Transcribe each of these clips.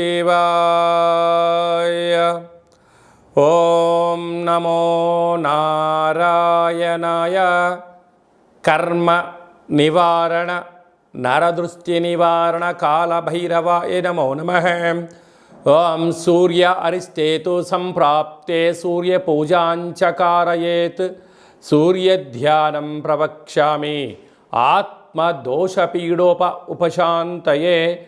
శివాయ ఓం నమో నారాయణాయ కర్మ నివారణ నరదృష్టి నివారణ కాళభైరవాయ నమో నమ ఓం సూర్య అరిష్టేతు సంప్రాప్తే సూర్యపూజాంచకారయేత్ సూర్యధ్యానం ప్రవక్ష్యామి ఆత్మదోషపీడోప ఉపశాంతయే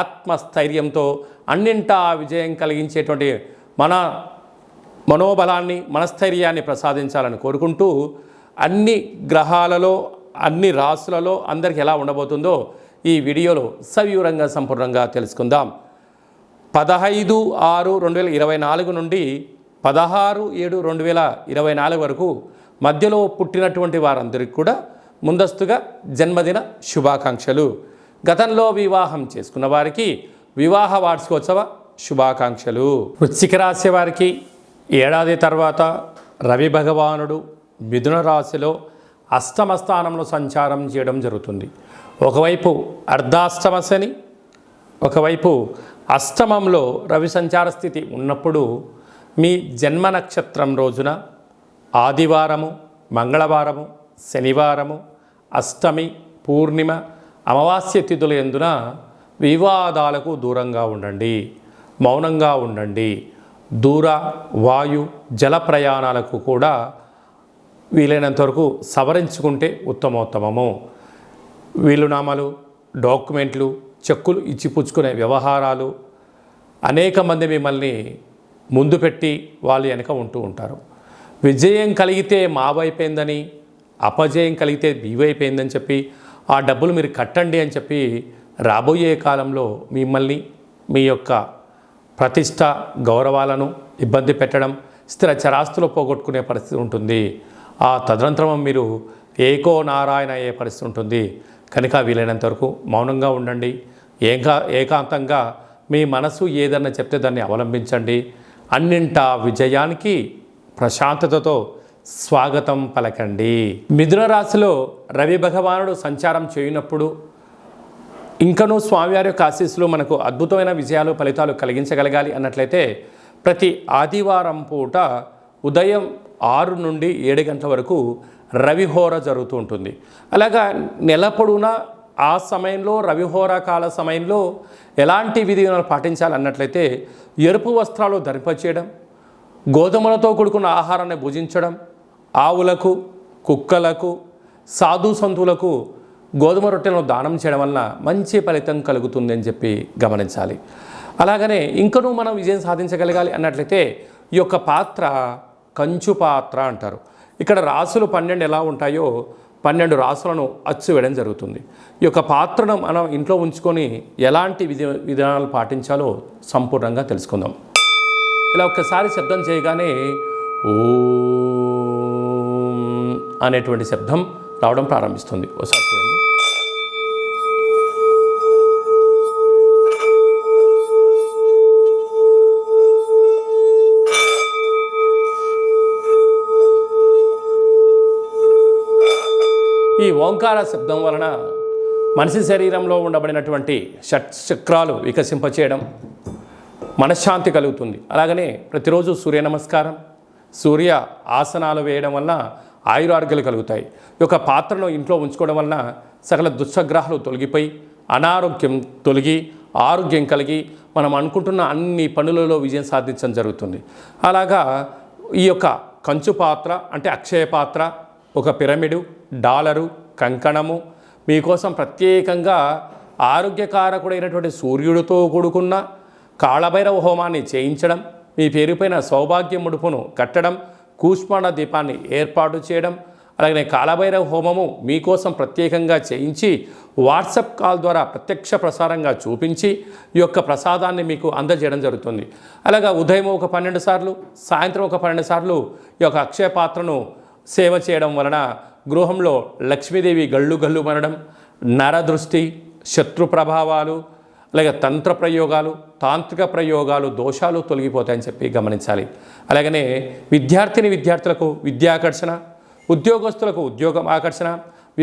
ఆత్మస్థైర్యంతో అన్నింటా విజయం కలిగించేటువంటి మన మనోబలాన్ని మనస్థైర్యాన్ని ప్రసాదించాలని కోరుకుంటూ అన్ని గ్రహాలలో అన్ని రాసులలో అందరికి ఎలా ఉండబోతుందో ఈ వీడియోలో సవివరంగా సంపూర్ణంగా తెలుసుకుందాం. పదహైదు ఆరు రెండు వేల ఇరవై నాలుగు నుండి పదహారు ఏడు రెండు వేల ఇరవై నాలుగు వరకు మధ్యలో పుట్టినటువంటి వారందరికీ కూడా ముందస్తుగా జన్మదిన శుభాకాంక్షలు. గతంలో వివాహం చేసుకున్న వారికి వివాహ వార్షికోత్సవ శుభాకాంక్షలు. వృశ్చిక రాశి వారికి ఏడాది తర్వాత రవి భగవానుడు మిథున రాశిలో అష్టమ స్థానంలో సంచారం చేయడం జరుగుతుంది. ఒకవైపు అర్ధాష్టమ శని ఒకవైపు అష్టమంలో రవి సంచార స్థితి ఉన్నప్పుడు మీ జన్మ నక్షత్రం రోజున ఆదివారము మంగళవారము శనివారము అష్టమి పూర్ణిమ అమావాస్య తిథుల ఎందున వివాదాలకు దూరంగా ఉండండి మౌనంగా ఉండండి. దూర వాయు జల ప్రయాణాలకు కూడా వీలైనంత వరకు సవరించుకుంటే ఉత్తమోత్తమము. వీలునామాలు డాక్యుమెంట్లు చెక్కులు ఇచ్చిపుచ్చుకునే వ్యవహారాలు అనేక మంది మిమ్మల్ని ముందు పెట్టి వాళ్ళు వెనక ఉంటూ ఉంటారు. విజయం కలిగితే మావైపోయిందని అపజయం కలిగితే మీవైపోయిందని చెప్పి ఆ డబ్బులు మీరు కట్టండి అని చెప్పి రాబోయే కాలంలో మిమ్మల్ని మీ యొక్క ప్రతిష్ట గౌరవాలను ఇబ్బంది పెట్టడం స్థిర చరాస్తులు పోగొట్టుకునే పరిస్థితి ఉంటుంది. ఆ తదనంతరం మీరు ఏకో నారాయణ అయ్యే పరిస్థితి ఉంటుంది. కనుక వీలైనంత వరకు మౌనంగా ఉండండి. ఏకా ఏకాంతంగా మీ మనసు ఏదన్నా చెప్తే దాన్ని అవలంబించండి. అన్నింటా విజయానికి ప్రశాంతతతో స్వాగతం పలకండి. మిథున రాశిలో రవి భగవానుడు సంచారం చేయనప్పుడు ఇంకనూ స్వామివారి యొక్క ఆశీస్సులు మనకు అద్భుతమైన విజయాలు ఫలితాలు కలిగించగలగాలి అన్నట్లయితే ప్రతి ఆదివారం పూట ఉదయం ఆరు నుండి ఏడు గంటల వరకు రవిహోర జరుగుతూ ఉంటుంది. అలాగా నెల పొడవునా ఆ సమయంలో రవిహోర కాల సమయంలో ఎలాంటి విధిలను పాటించాలన్నట్లయితే ఎరుపు వస్త్రాలు ధరింపచేయడం గోధుమలతో కూడుకున్న ఆహారాన్ని భుజించడం ఆవులకు కుక్కలకు సాధు సంతులకు గోధుమ రొట్టెలను దానం చేయడం వలన మంచి ఫలితం కలుగుతుంది అని చెప్పి గమనించాలి. అలాగనే ఇంకనూ మనం విజయం సాధించగలగాలి అన్నట్లయితే ఈ యొక్క పాత్ర కంచు పాత్ర అంటారు. ఇక్కడ రాసులు పన్నెండు ఎలా ఉంటాయో పన్నెండు రాసులను అచ్చు వేయడం జరుగుతుంది. ఈ యొక్క పాత్రను మనం ఇంట్లో ఉంచుకొని ఎలాంటి విధి విధానాలు పాటించాలో సంపూర్ణంగా తెలుసుకుందాం. ఇలా ఒక్కసారి శబ్దం చేయగానే ఓ అనేటువంటి శబ్దం రావడం ప్రారంభిస్తుంది. ఒకసారి చూడండి. ఈ ఓంకార శబ్దం వలన మనిషి శరీరంలో ఉండబడినటువంటి షట్ చక్రాలు వికసింపచేయడం మనశ్శాంతి కలుగుతుంది. అలాగనే ప్రతిరోజు సూర్య నమస్కారం సూర్య ఆసనాలు వేయడం వలన ఆయురారోగ్యాలు కలుగుతాయి. ఈ యొక్క పాత్రను ఇంట్లో ఉంచుకోవడం వలన సకల దుస్సగ్రహాలు తొలగిపోయి అనారోగ్యం తొలగి ఆరోగ్యం కలిగి మనం అనుకుంటున్న అన్ని పనులలో విజయం సాధించడం జరుగుతుంది. అలాగా ఈ యొక్క కంచు పాత్ర అంటే అక్షయ పాత్ర ఒక పిరమిడు డాలరు కంకణము మీకోసం ప్రత్యేకంగా ఆరోగ్యకారకుడైనటువంటి సూర్యుడితో కూడుకున్న కాళభైరవ హోమాన్ని చేయించడం మీ పేరుపైన సౌభాగ్య ముడుపును కట్టడం కూష్మాండ దీపాన్ని ఏర్పాటు చేయడం అలాగే కాలభైరవ హోమము మీకోసం ప్రత్యేకంగా చేయించి వాట్సాప్ కాల్ ద్వారా ప్రత్యక్ష ప్రసారంగా చూపించి ఈ యొక్క ప్రసాదాన్ని మీకు అందజేయడం జరుగుతుంది. అలాగా ఉదయం ఒక పన్నెండు సార్లు సాయంత్రం ఒక పన్నెండు సార్లు ఈ యొక్క అక్షయ పాత్రను సేవ చేయడం వలన గృహంలో లక్ష్మీదేవి గళ్ళు గళ్ళు మనడం నరదృష్టి శత్రు ప్రభావాలు అలాగే తంత్ర ప్రయోగాలు తాంత్రిక ప్రయోగాలు దోషాలు తొలగిపోతాయని చెప్పి గమనించాలి. అలాగనే విద్యార్థిని విద్యార్థులకు విద్యాకర్షణ ఉద్యోగస్తులకు ఉద్యోగం ఆకర్షణ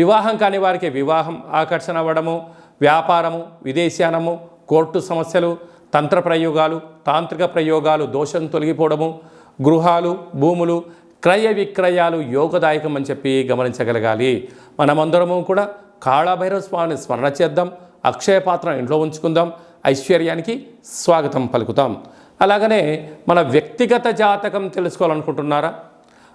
వివాహం కాని వారికి వివాహం ఆకర్షణ అవ్వడము వ్యాపారము విదేశానము కోర్టు సమస్యలు తంత్ర ప్రయోగాలు తాంత్రిక ప్రయోగాలు దోషం తొలగిపోవడము గృహాలు భూములు క్రయ విక్రయాలు యోగదాయకం అని చెప్పి గమనించగలగాలి. మనమందరము కూడా కాళభైరవ స్వామిని స్మరణ చేద్దాం. అక్షయ పాత్ర ఇంట్లో ఉంచుకుందాం. ఐశ్వర్యానికి స్వాగతం పలుకుతాం. అలాగనే మన వ్యక్తిగత జాతకం తెలుసుకోవాలనుకుంటున్నారా?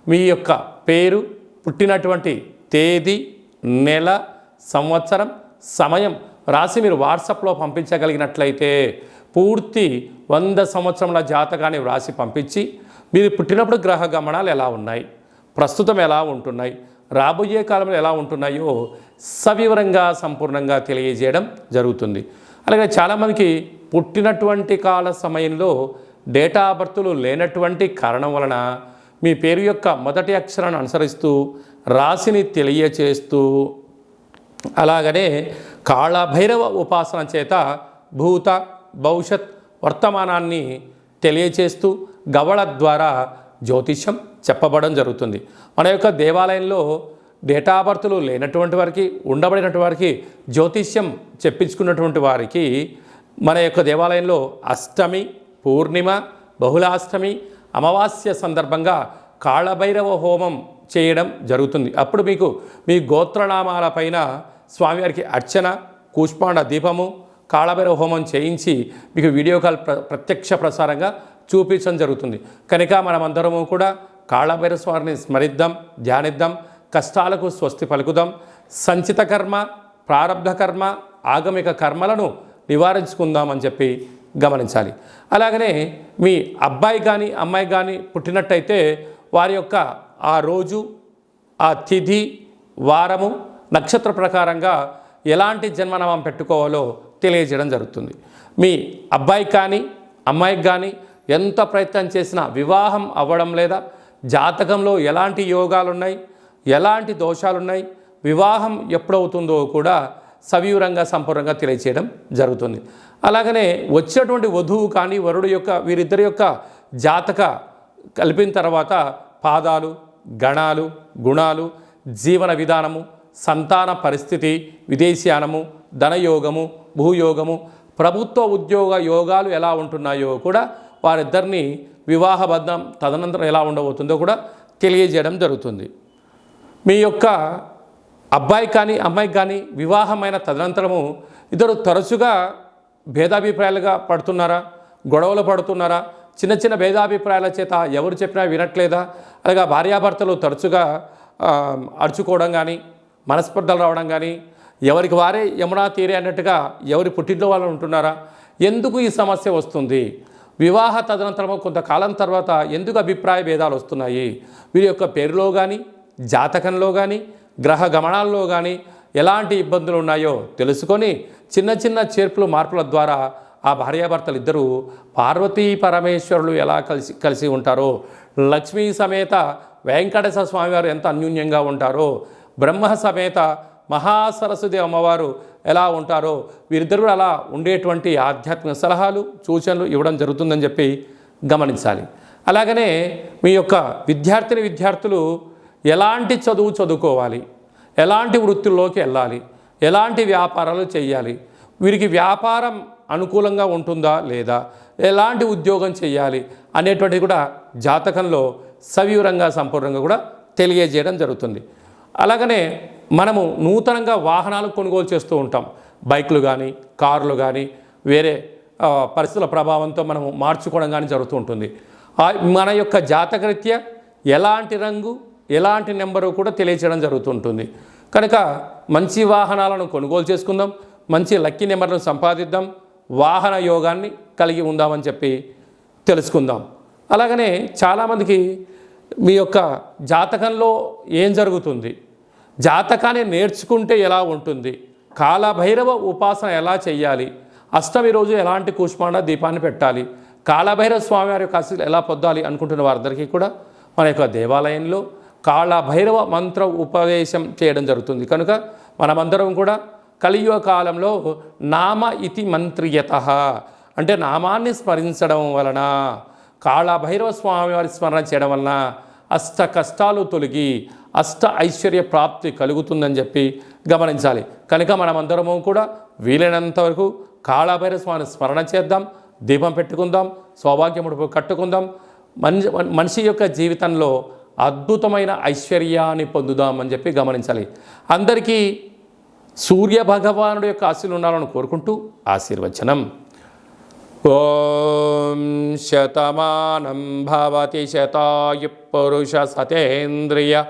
మీ యొక్క పేరు పుట్టినటువంటి తేదీ నెల సంవత్సరం సమయం రాసి మీరు వాట్సాప్లో పంపించగలిగినట్లయితే పూర్తి వంద సంవత్సరముల జాతకాన్ని వ్రాసి పంపించి మీరు పుట్టినప్పుడు గ్రహ గమనాలు ఎలా ఉన్నాయి? ప్రస్తుతం ఎలా ఉంటున్నాయి? రాబోయే కాలంలో ఎలా ఉంటున్నాయో సవివరంగా సంపూర్ణంగా తెలియజేయడం జరుగుతుంది. అలాగే చాలామందికి పుట్టినటువంటి కాల సమయంలో డేటా బర్త్లు లేనటువంటి కారణం వలన మీ పేరు యొక్క మొదటి అక్షరాన్ని అనుసరిస్తూ రాశిని తెలియచేస్తూ అలాగనే కాళభైరవ ఉపాసన చేత భూత భవిష్యత్ వర్తమానాన్ని తెలియచేస్తూ గవళ ద్వారా జ్యోతిష్యం చెప్పబడడం జరుగుతుంది. మన యొక్క దేవాలయంలో డేటా బర్త్లు లేనటువంటి వారికి ఉండబడినటువంటి వారికి జ్యోతిష్యం చెప్పించుకున్నటువంటి వారికి మన యొక్క దేవాలయంలో అష్టమి పూర్ణిమ బహుళాష్టమి అమావాస్య సందర్భంగా కాళభైరవ హోమం చేయడం జరుగుతుంది. అప్పుడు మీకు మీ గోత్రనామాల పైన స్వామివారికి అర్చన కూష్మాండ దీపము కాళభైరవ హోమం చేయించి మీకు వీడియో కాల్ ప్ర ప్రత్యక్ష ప్రసారంగా చూపించడం జరుగుతుంది. కనుక మనమందరము కూడా కాళభైరస్వారిని స్మరిద్దాం ధ్యానిద్దాం కష్టాలకు స్వస్తి పలుకుదాం. సంచిత కర్మ ప్రారంభ కర్మ ఆగమిక కర్మలను నివారించుకుందామని చెప్పి గమనించాలి. అలాగనే మీ అబ్బాయి కానీ అమ్మాయి కానీ పుట్టినట్టయితే వారి యొక్క ఆ రోజు ఆ తిథి వారము నక్షత్ర ప్రకారంగా ఎలాంటి జన్మనామం పెట్టుకోవాలో తెలియజేయడం జరుగుతుంది. మీ అబ్బాయి కానీ అమ్మాయికి కానీ ఎంత ప్రయత్నం చేసినా వివాహం అవ్వడం లేదా జాతకంలో ఎలాంటి యోగాలు ఉన్నాయి ఎలాంటి దోషాలున్నాయి? వివాహం ఎప్పుడవుతుందో కూడా సవివరంగా సంపూర్ణంగా తెలియచేయడం జరుగుతుంది. అలాగనే వచ్చినటువంటి వధువు కానీ వరుడు యొక్క వీరిద్దరి యొక్క జాతక కలిపిన తర్వాత పాదాలు గణాలు గుణాలు జీవన విధానము సంతాన పరిస్థితి విదేశీయానము ధనయోగము భూయోగము ప్రభుత్వ ఉద్యోగ యోగాలు ఎలా ఉంటున్నాయో కూడా వారిద్దరిని వివాహబద్ధం తదనంతరం ఎలా ఉండబోతుందో కూడా తెలియజేయడం జరుగుతుంది. మీ యొక్క అబ్బాయి కానీ అమ్మాయికి కానీ వివాహమైన తదనంతరము ఇద్దరు తరచుగా భేదాభిప్రాయాలుగా పడుతున్నారా? గొడవలు పడుతున్నారా? చిన్న చిన్న భేదాభిప్రాయాల చేత ఎవరు చెప్పినా వినట్లేదా? అలాగా భార్యాభర్తలు తరచుగా అడుచుకోవడం కానీ మనస్పర్ధలు రావడం కానీ ఎవరికి వారే యమునా తీరే అన్నట్టుగా ఎవరి పుట్టింట్లో వాళ్ళు ఉంటున్నారా? ఎందుకు ఈ సమస్య వస్తుంది? వివాహ తదనంతరం కొంతకాలం తర్వాత ఎందుకు అభిప్రాయ భేదాలు వస్తున్నాయి? వీరి యొక్క పేరులో కానీ జాతకంలో కానీ గ్రహ గమనాల్లో కానీ ఎలాంటి ఇబ్బందులు ఉన్నాయో తెలుసుకొని చిన్న చిన్న చేర్పులు మార్పుల ద్వారా ఆ భార్యాభర్తలు ఇద్దరూ పార్వతీ పరమేశ్వరులు ఎలా కలిసి కలిసి ఉంటారో లక్ష్మీ సమేత వెంకటేశ్వర స్వామివారు ఎంత అన్యూన్యంగా ఉంటారో బ్రహ్మ సమేత మహాసరస్వతి అమ్మవారు ఎలా ఉంటారో వీరిద్దరు కూడా అలా ఉండేటువంటి ఆధ్యాత్మిక సలహాలు సూచనలు ఇవ్వడం జరుగుతుందని చెప్పి గమనించాలి. అలాగనే మీ యొక్క విద్యార్థిని విద్యార్థులు ఎలాంటి చదువు చదువుకోవాలి? ఎలాంటి వృత్తుల్లోకి వెళ్ళాలి? ఎలాంటి వ్యాపారాలు చేయాలి? వీరికి వ్యాపారం అనుకూలంగా ఉంటుందా లేదా? ఎలాంటి ఉద్యోగం చేయాలి? అనేటువంటిది కూడా జాతకంలో సవివరంగా సంపూర్ణంగా కూడా తెలియజేయడం జరుగుతుంది. అలాగనే మనము నూతనంగా వాహనాలు కొనుగోలు చేస్తూ ఉంటాం. బైకులు కానీ కార్లు కానీ వేరే పరిస్థితుల ప్రభావంతో మనము మార్చుకోవడం కానీ జరుగుతూ ఉంటుంది. ఆ మన యొక్క జాతకరీత్యా ఎలాంటి రంగు ఎలాంటి నెంబరు కూడా తెలియచేయడం జరుగుతుంటుంది కనుక మంచి వాహనాలను కొనుగోలు చేసుకుందాం మంచి లక్కీ నెంబర్లను సంపాదిద్దాం వాహన యోగాన్ని కలిగి ఉందామని చెప్పి తెలుసుకుందాం. అలాగనే చాలామందికి మీ యొక్క జాతకంలో ఏం జరుగుతుంది? జాతకాన్ని నేర్చుకుంటే ఎలా ఉంటుంది? కాలభైరవ ఉపాసన ఎలా చేయాలి అష్టమి రోజు ఎలాంటి కూష్మాండ దీపాన్ని పెట్టాలి? కాళభైరవ స్వామివారి యొక్క ఆశీస్సులు ఎలా పొందాలి అనుకుంటున్న వారందరికీ కూడా మన యొక్క దేవాలయంలో కాళభైరవ మంత్ర ఉపదేశం చేయడం జరుగుతుంది. కనుక మనమందరం కూడా కలియుగ కాలంలో నామ ఇతి మంత్రియత. అంటే నామాన్ని స్మరించడం వలన కాళభైరవ స్వామి వారి స్మరణ చేయడం వలన అష్ట కష్టాలు తొలగి అష్ట ఐశ్వర్య ప్రాప్తి కలుగుతుందని చెప్పి గమనించాలి. కనుక మనమందరము కూడా వీలైనంత వరకు కాళభైరవ స్వామిని స్మరణ చేద్దాం దీపం పెట్టుకుందాం సౌభాగ్యముడు కట్టుకుందాం మనిషి మనిషి యొక్క జీవితంలో అద్భుతమైన ఐశ్వర్యాన్ని పొందుదామని చెప్పి గమనించాలి. అందరికీ సూర్య భగవానుడి యొక్క ఆశీలు ఉండాలని కోరుకుంటూ ఆశీర్వచనం. ఓం శతమానం భవతి శతాయు పురుష సతేంద్రియ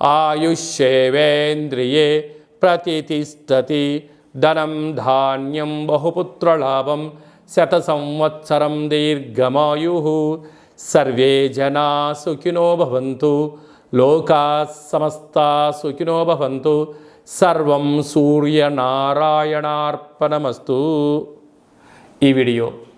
ఆయుష్యేవేంద్రియే ప్రతిష్టతి ధనం ధాన్యం బహుపుత్రలాభం శత సంవత్సరం దీర్ఘమాయు సర్వే జనా సుఖినో భవంతు లోకా సమస్తా సుఖినో భవంతు సర్వం సూర్యనారాయణార్పణమస్తు ఈ వీడియో